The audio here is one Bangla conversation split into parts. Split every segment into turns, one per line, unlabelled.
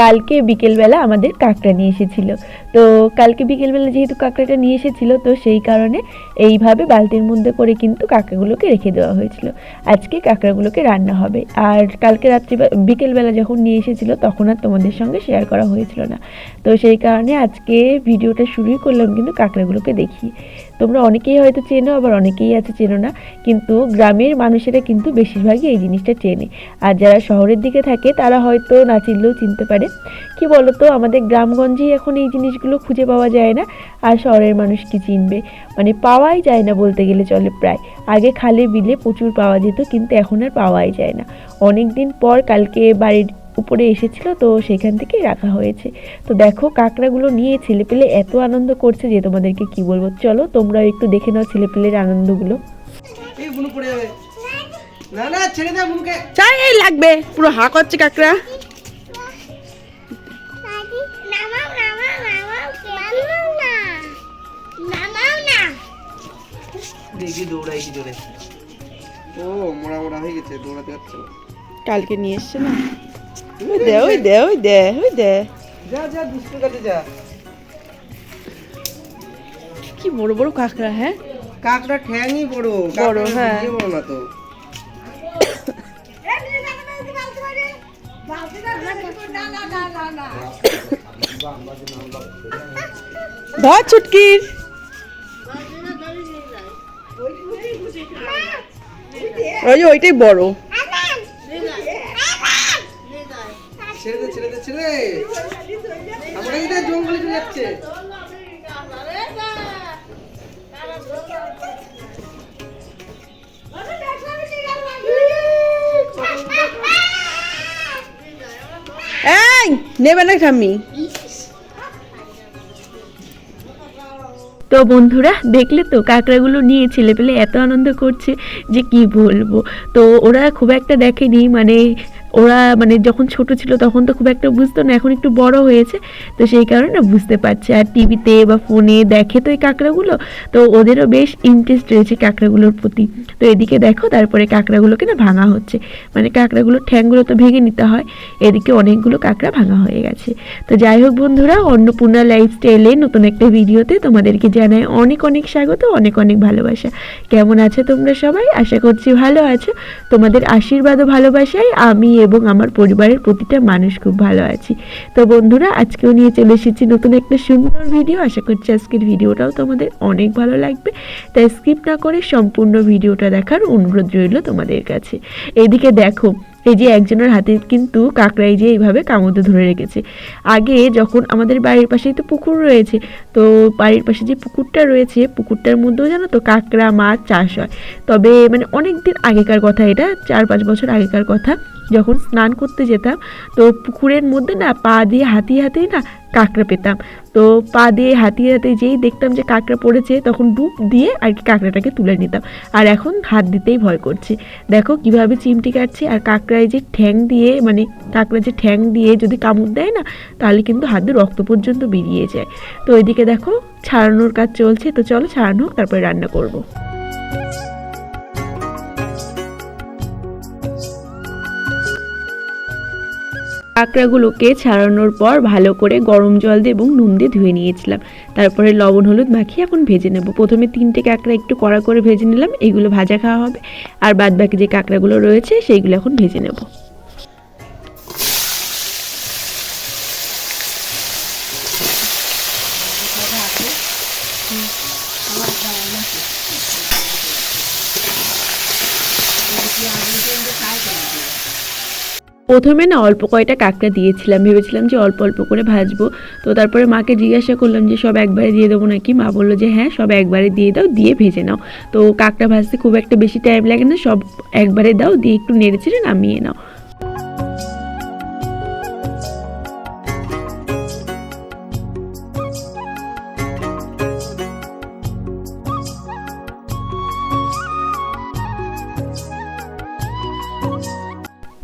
কালকে বিকেলবেলা আমাদের কাঁকড়া নিয়ে এসেছিল। তো কালকে বিকেলবেলা যেহেতু কাঁকড়াটা নিয়ে এসেছিল, তো সেই কারণে এইভাবে বালতির মধ্যে করে কিন্তু কাঁকড়াগুলোকে রেখে দেওয়া হয়েছিল। আজকে কাঁকড়াগুলোকে রান্না হবে। আর কালকে রাত্রি বিকেলবেলা যখন নিয়ে এসেছিল, তখন আর তোমাদের সঙ্গে শেয়ার করা হয়েছিল না। তো সেই কারণে আজকে ভিডিওটা শুরুই করলাম, কিন্তু কাঁকড়াগুলোকে দেখিয়ে তোমরা অনেকেই হয়তো চেনো, আবার অনেকেই আছে চেনো না, কিন্তু গ্রামের মানুষেরা কিন্তু বেশিরভাগই এই জিনিসটা চেনে। আর যারা শহরের দিকে থাকে, তারা হয়তো না চিনলেও চিনতে পারে। কি বলতো, আমাদের গ্রামগঞ্জেই এখন এই জিনিসগুলো খুঁজে পাওয়া যায় না, আর শহরের মানুষ কি চিনবে? মানে পাওয়াই যায় না বলতে গেলে চলে প্রায়। আগে খালে বিলে প্রচুর পাওয়া যেত, কিন্তু এখন আর পাওয়াই যায় না। অনেক দিন পর কালকে বাড়ির উপরে এসেছিল তো সেখান থেকেই রাখা হয়েছে। তো দেখো কাঁকড়াগুলো নিয়ে ছেলেপেলে এত আনন্দ করছে যে তোমাদেরকে কি বলব? চলো তোমরাও একটু দেখে নাও ছেলেপেলের আনন্দগুলো।
না না ছেড়ে
চাই এই লাগবে। পুরো হা করছে কাকড়া।
নামাও নামাও নামাও নামাও না। নামাও না।
দেখি দৌড়াই কি জোরে। ও মোড়া মোড়া হয়ে গেছে দৌড়াতে পারছে
কালকে নিয়ে এসছে না? ওই দে ওই দে ওই দে ওই দে
যা যা দুষ্টু কাছে যা।
কি বড় বড় কাকড়া হ্যাঁ?
কাকড়া ঠ্যাংই বড়।
বড়, হ্যাঁ।
বড় না তো।
ধর ছুটকির। ওই ওইটাই বড়।
ছেড়ে দে ছেড়ে আমরা এটা জঙ্গলে চলে যাচ্ছে।
এই নেবে না ঠাম্মি
তো বন্ধুরা দেখলে তো কাঁকড়াগুলো নিয়ে ছেলেপেলে এত আনন্দ করছে যে কি বলব? তো ওরা খুব একটা দেখেনি মানে ওরা মানে যখন ছোট ছিল তখন তো খুব একটা বুঝতো না, এখন একটু বড় হয়েছে, তো সেই কারণে বুঝতে পারছে। আর টিভিতে বা ফোনে দেখে তো এই কাঁকড়াগুলো, তো ওদেরও বেশ ইন্টারেস্ট রয়েছে কাঁকড়াগুলোর প্রতি। তো এদিকে দেখো, তারপরে কাঁকড়াগুলোকে না ভাঙা হচ্ছে। মানে কাঁকড়াগুলোর ঠ্যাংগুলো তো ভেঙে নিতে হয়, এদিকে অনেকগুলো কাঁকড়া ভাঙা হয়ে গেছে। তো যাই হোক বন্ধুরা, অন্নপূর্ণা লাইফস্টাইলে নতুন একটা ভিডিওতে তোমাদেরকে জানাই অনেক অনেক স্বাগত, অনেক অনেক ভালোবাসা। কেমন আছো তোমরা সবাই? আশা করছি ভালো আছো। তোমাদের আশীর্বাদ ও ভালোবাসায় আমি এবং আমার পরিবারের প্রতিটা মানুষ খুব ভালো আছি। তো বন্ধুরা, আজকেও নিয়ে চলে এসেছি নতুন একটা সুন্দর ভিডিও আশা করছি আজকের ভিডিওটাও তোমাদের অনেক ভালো লাগবে। তাই স্কিপ না করে সম্পূর্ণ ভিডিওটা দেখার অনুরোধ রইল তোমাদের কাছে। এদিকে দেখো, এই যে একজনের হাতে কিন্তু কাকড়াই যে এইভাবে কামড়ে ধরে রেখেছে। আগে যখন আমাদের বাড়ির পাশেই তো পুকুর রয়েছে, তো বাড়ির পাশে যে পুকুরটা রয়েছে, পুকুরটার মধ্যেও জানো তো কাঁকড়া, মাছ চাষ হয়। তবে মানে অনেক দিন আগেকার কথা এটা চার পাঁচ বছর আগেকার কথা। যখন স্নান করতে যেতাম তো পুকুরের মধ্যে না পা দিয়ে হাতিয়ে হাতিয়ে না কাঁকড়া পেতাম। তো পা দিয়ে হাতিয়ে হাতে যেই দেখতাম যে কাঁকড়া পড়েছে তখন ডুব দিয়ে আর কি কাঁকড়াটাকে তুলে নিতাম। আর এখন হাত দিতেই ভয় করছে। দেখো কীভাবে চিমটি কাটছে আর কাঁকড়ায় যে ঠ্যাং দিয়ে মানে কাঁকড়া যে ঠ্যাং দিয়ে যদি কামড় দেয় না তাহলে কিন্তু হাত রক্ত পর্যন্ত বেরিয়ে যায়। তো ওইদিকে দেখো ছাড়ানোর কাজ চলছে। তো চলো ছাড়ানো হোক, তারপরে রান্না করব। কাঁকড়াগুলোকে ছাড়ানোর পর ভালো করে গরম জল দিয়ে এবং নুন দিয়ে ধুয়ে নিয়েছিলাম। তারপরে লবণ, হলুদ মাখিয়ে এখন ভেজে নেব। প্রথমে তিনটে কাঁকড়া একটু কড়া করে ভেজে নিলাম, এগুলো ভাজা খাওয়া হবে। আর বাদ বাকি যে কাঁকড়াগুলো রয়েছে, সেইগুলো এখন ভেজে নেব। প্রথমে না অল্প কয়টা কাঁকড়া দিয়েছিলাম, ভেবেছিলাম যে অল্প অল্প করে ভাজবো। তো তারপরে মাকে জিজ্ঞাসা করলাম যে, সব একবারে দিয়ে দেবো নাকি? মা বলল যে হ্যাঁ সব একবারে দিয়ে দাও, দিয়ে ভেজে নাও। তো কাঁকড়া ভাজতে খুব একটা বেশি টাইম লাগে না, সব একবারে দাও, দিয়ে একটু নেড়ে চেড়ে নামিয়ে নাও।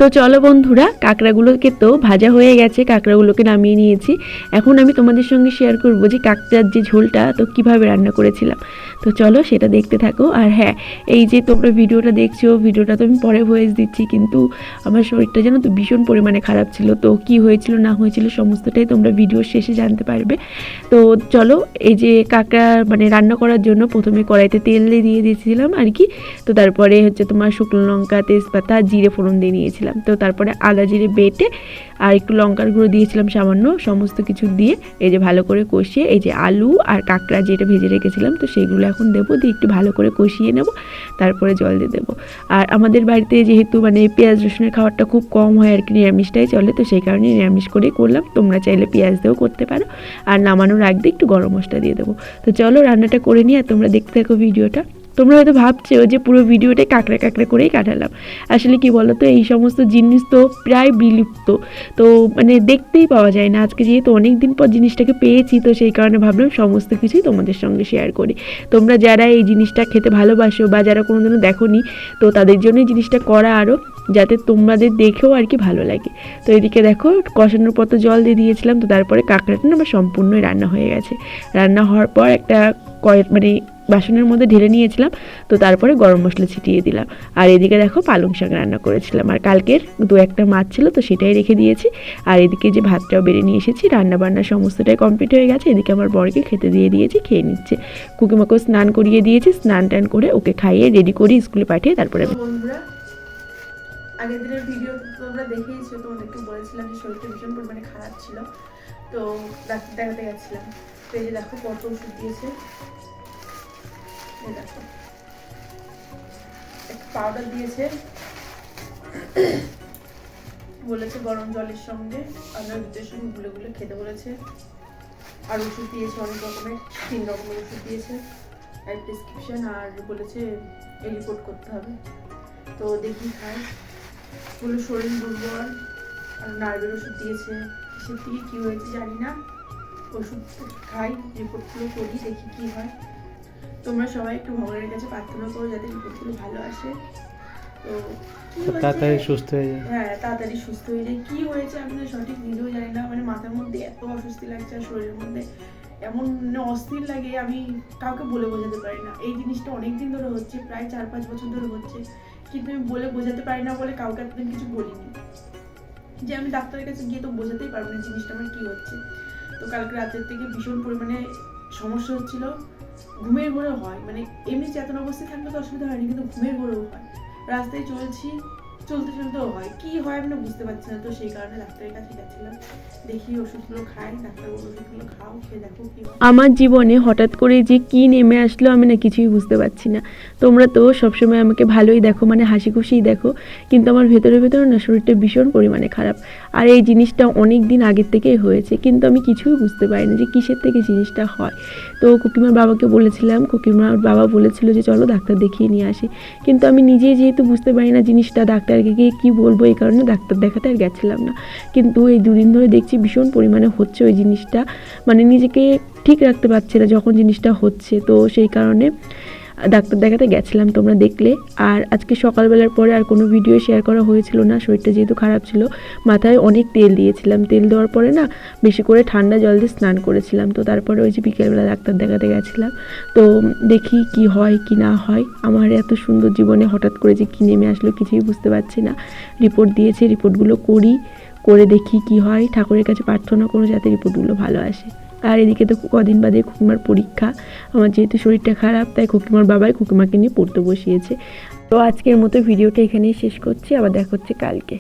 তো চলো বন্ধুরা, কাঁকড়াগুলোকে তো ভাজা হয়ে গেছে, কাঁকড়াগুলোকে নামিয়ে নিয়েছি। এখন আমি তোমাদের সঙ্গে শেয়ার করব যে কাঁকড়ার যে ঝোলটা, তো কীভাবে রান্না করেছিলাম। তো চলো সেটা দেখতে থাকো। আর হ্যাঁ এই যে তোমরা ভিডিওটা দেখছ, ভিডিওটা তো আমি পরে ভয়েস দিচ্ছি, কিন্তু আমার শরীরটা যেন তো ভীষণ পরিমাণে খারাপ ছিল। তো কি হয়েছিল, না হয়েছিল, সমস্তটাই তোমরা ভিডিওর শেষে জানতে পারবে। তো চলো, এই যে কাঁকড়া মানে রান্না করার জন্য প্রথমে কড়াইতে তেল দিয়ে দিয়েছিলাম আর কি। তো তারপরে হচ্ছে তোমার শুকনো লঙ্কা, তেজপাতা, জিরে ফোড়ন দিয়ে নিয়েছিলাম। তো তারপরে আদা জিরে বেটে আর একটু লঙ্কার গুঁড়ো দিয়েছিলাম সামান্য, সমস্ত কিছু দিয়ে এই যে ভালো করে কষিয়ে, এই যে আলু আর কাঁকড়া যেটা ভেজে রেখেছিলাম, তো সেইগুলো এখন দেবো, দিয়ে একটু ভালো করে কষিয়ে নেব, তারপরে জল দিয়ে দেবো। আর আমাদের বাড়িতে যেহেতু মানে পেঁয়াজ রসুনের খাবারটা খুব কম হয় আর কি, নিরামিষটাই চলে, তো সেই কারণে নিরামিষ করেই করলাম, তোমরা চাইলে পেঁয়াজ দিয়েও করতে পারো। আর নামানোর আগ দিয়ে একটু গরম মশলা দিয়ে দেবো। তো চলো রান্নাটা করে নিয়ে আর তোমরা দেখতে থাকো ভিডিওটা। তোমরা হয়তো ভাবছ যে পুরো ভিডিওটাই কাঁকড়া কাঁকড়া করেই কাটালাম। আসলে কি বলো তো এই সমস্ত জিনিস তো প্রায় বিলুপ্ত। তো মানে দেখতেই পাওয়া যায় না। আজকে যেহেতু অনেক দিন পর জিনিসটাকে পেয়েছি, তো সেই কারণে ভাবলাম সমস্ত কিছুই তোমাদের সঙ্গে শেয়ার করি। তোমরা যারা এই জিনিসটা খেতে ভালোবাসো বা যারা কোনোদিনও দেখোনি, তো তাদের জন্য এই জিনিসটা করা আরও, যাতে তোমাদের দেখেও আর কি ভালো লাগে। তো এদিকে দেখো, কষানোর পর তো জল দিয়ে দিয়েছিলাম, তো তারপরে কাঁকড়াটা না আমার সম্পূর্ণই রান্না হয়ে গেছে। রান্না হওয়ার পর একটা কয়েক মানে বাসনের মধ্যে ঢেলে নিয়েছিলাম, তো তারপরে গরম মশলা ছিটিয়ে দিলাম। আর এদিকে দেখো পালং শাক রান্না করেছিলাম। আর কালকের দু একটা মাছ ছিল, তো সেটাই রেখে দিয়েছি। আর এদিকে যে ভাতটাও বেড়ে নিয়ে এসেছি রান্না বান্না সমস্তটাই কমপ্লিট হয়ে গেছে। এদিকে আমার বরকে খেতে দিয়ে দিয়েছি, খেয়ে নিচ্ছে। কুকিমাকেও স্নান করিয়ে দিয়েছি, স্নান টান করে ওকে খাইয়ে রেডি করে স্কুলে পাঠিয়ে তারপরে
আগের দিনের ভিডিও তোমরা দেখেইছো তোমাদেরকে বলেছিলাম যে শরীরটা ভীষণ পরিমাণে খারাপ ছিল। তো ডাক্তার দেখাতে গেছিলাম। তো এই যে দেখো কত ওষুধ দিয়েছে দেখো। পাউডার দিয়েছে। বলেছে গরম জলের সঙ্গে। আপনার দুধের সঙ্গে গুলে গুলে খেতে বলেছে। আর ওষুধ দিয়েছে অনেক রকমের, তিন রকমের ওষুধ দিয়েছে। আর প্রেসক্রিপশন আর বলেছে রিপোর্ট করতে হবে। তো দেখি খাই। বলে শরীর দুর্বল। আর নার্ভের ওষুধ দিয়েছে। থেকে কী হয়েছে জানি না। ওষুধ খাই রিপোর্টগুলো করি দেখি কী হয়। তোমরা সবাই একটু ভগবানের কাছে প্রার্থনা করো যাতে রিপোর্টগুলো ভালো আসে। তো
তাড়াতাড়ি সুস্থ হয়ে যায়
হ্যাঁ তাড়াতাড়ি সুস্থ হয়ে যায় কি হয়েছে আমি সঠিক ভিডিও জানি না। মানে মাথার মধ্যে এত অস্বস্তি লাগছে আর শরীরের মধ্যে। এমন মানে অস্থির লাগে আমি কাউকে বলে বোঝাতে পারি না। এই জিনিসটা অনেক দিন ধরে হচ্ছে প্রায় চার পাঁচ বছর ধরে হচ্ছে। কিন্তু আমি বলে বোঝাতে পারি না বলে কাউকে এতদিন কিছু বলিনি। যে আমি ডাক্তারের কাছে গিয়ে তো বোঝাতেই পারব না জিনিসটা আমার কি হচ্ছে। তো কালকে রাতের থেকে ভীষণ পরিমাণে সমস্যা হচ্ছিল, ঘুমের ঘোরেও হয়। মানে এমনি চেতন অবস্থায় থাকলে তো অসুবিধা হয়নি, কিন্তু ঘুমের ঘোরেও হয়। রাস্তায় চলছি চলতে চলতেও হয়। কি হয় আমি বুঝতে পারছি না। তো সেই কারণে ডাক্তারের কাছে গেছিলাম। দেখি ওষুধগুলো খাই ডাক্তার ওষুধগুলো খাও, খেয়ে দেখো কি
আমার জীবনে হঠাৎ করে যে কি নেমে আসলো আমি না কিছুই বুঝতে পারছি না। তোমরা তো সবসময় আমাকে ভালোই দেখো মানে হাসি খুশিই দেখো। কিন্তু আমার ভেতরে ভেতরে না শরীরটা ভীষণ পরিমাণে খারাপ। আর এই জিনিসটা অনেক দিন আগের থেকেই হয়েছে, কিন্তু আমি কিছুই বুঝতে পারি না যে কিসের থেকে জিনিসটা হয়। তো কুকিমার বাবাকে বলেছিলাম, কুকিমার বাবা বলেছিল যে চলো ডাক্তার দেখিয়ে নিয়ে আসি। কিন্তু আমি নিজে যেহেতু বুঝতে পারি না জিনিসটা ডাক্তারকে গিয়ে কী বলব এই কারণে ডাক্তার দেখাতে আর গেছিলাম না। কিন্তু এই দুদিন ধরে দেখছি ভীষণ পরিমাণে হচ্ছে ওই জিনিসটা। মানে নিজেকে ঠিক রাখতে পারছি না যখন জিনিসটা হচ্ছে। তো সেই কারণে ডাক্তার দেখাতে গেছিলাম তোমরা দেখলে। আর আজকে সকালবেলার পরে আর কোনো ভিডিও শেয়ার করা হয়েছিল না, শরীরটা যেহেতু খারাপ ছিল, মাথায় অনেক তেল দিয়েছিলাম। তেল দেওয়ার পরে না বেশি করে ঠান্ডা জল দিয়ে স্নান করেছিলাম। তো তারপরে ওই যে বিকেলবেলা ডাক্তার দেখাতে গেছিলাম। তো দেখি কি হয়, কি না হয়। আমার এত সুন্দর জীবনে হঠাৎ করে যে কী নেমে আসলো কিছুই বুঝতে পারছি না। রিপোর্ট দিয়েছে রিপোর্টগুলো করি, করে দেখি কি হয়। ঠাকুরের কাছে প্রার্থনা করো যাতে রিপোর্টগুলো ভালো আসে। আর এদিকে তো কদিন বাদে খুকিমার পরীক্ষা। আমার যেহেতু শরীরটা খারাপ, তাই খুকিমার বাবাই খুকিমাকে নিয়ে পড়তে বসিয়েছে। তো আজকের মতো ভিডিওটা এখানেই শেষ করছি, আবার দেখা হচ্ছে কালকে।